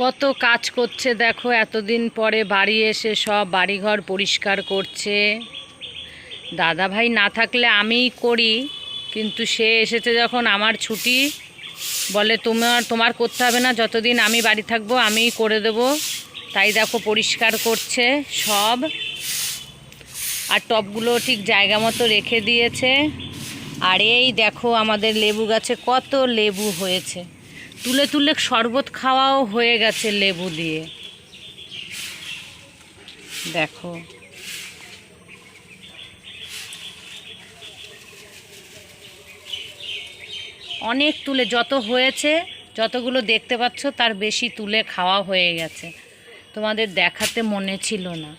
কত কাজ করছে দেখো, এতদিন পরে বাড়ি এসে সব বাড়িঘর পরিষ্কার করছে। দাদা ভাই না থাকলে আমিই করি, কিন্তু সে এসেছে যখন আমার ছুটি, বলে তোমার তোমার করতে হবে না, যতদিন আমি বাড়ি থাকব আমিই করে দেব। তাই দেখো পরিষ্কার করছে সব। আর টবগুলো ঠিক জায়গা মতো রেখে দিয়েছে। আর এই দেখো আমাদের লেবু গাছে কত লেবু হয়েছে। তুলে তুলে শরবত খাওয়াও হয়ে গেছে লেবু দিয়ে। দেখো। অনেক তুলে, যত হয়েছে, যতগুলো দেখতে পাচ্ছ, তার বেশি তুলে খাওয়া হয়ে গেছে। তোমাদের দেখাতে মনে ছিল না।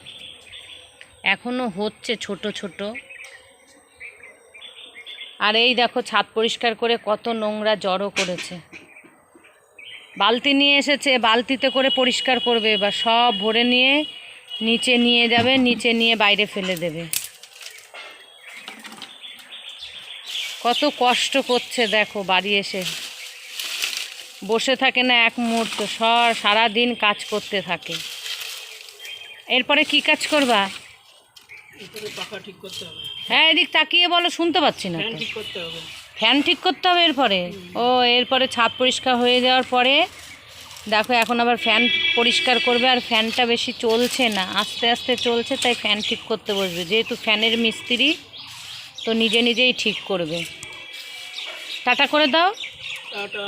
এখনও হচ্ছে ছোট ছোট। আর এই দেখো, ছাদ পরিষ্কার করে কত নোংরা জড়ো করেছে। বালতি নিয়ে এসেছে, বালতিতে করে পরিষ্কার করবে। এবার সব ভরে নিয়ে নিচে নিয়ে যাবে, নিচে নিয়ে বাইরে ফেলে দেবে। কত কষ্ট করছে দেখো বাড়ি এসে। বসে থাকে না এক মুহূর্ত, সর সারাদিন কাজ করতে থাকে। এরপরে কি কাজ করবা? পাখা ঠিক করতে হবে। হ্যাঁ এদিক তাকিয়ে বলো শুনতে পাচ্ছি না ফ্যান ঠিক করতে হবে। ফ্যান ঠিক করতে হবে এরপরে? ও এরপরে ছাদ পরিষ্কার হয়ে যাওয়ার পরে? দেখো এখন আবার ফ্যান পরিষ্কার করবে আর ফ্যানটা বেশি চলছে না। আস্তে আস্তে চলছে তাই ফ্যান ঠিক করতে বসবে। যেহেতু ফ্যানের মিস্ত্রি তো নিজে নিজেই ঠিক করবে। টাটা করে দাও। টাটা।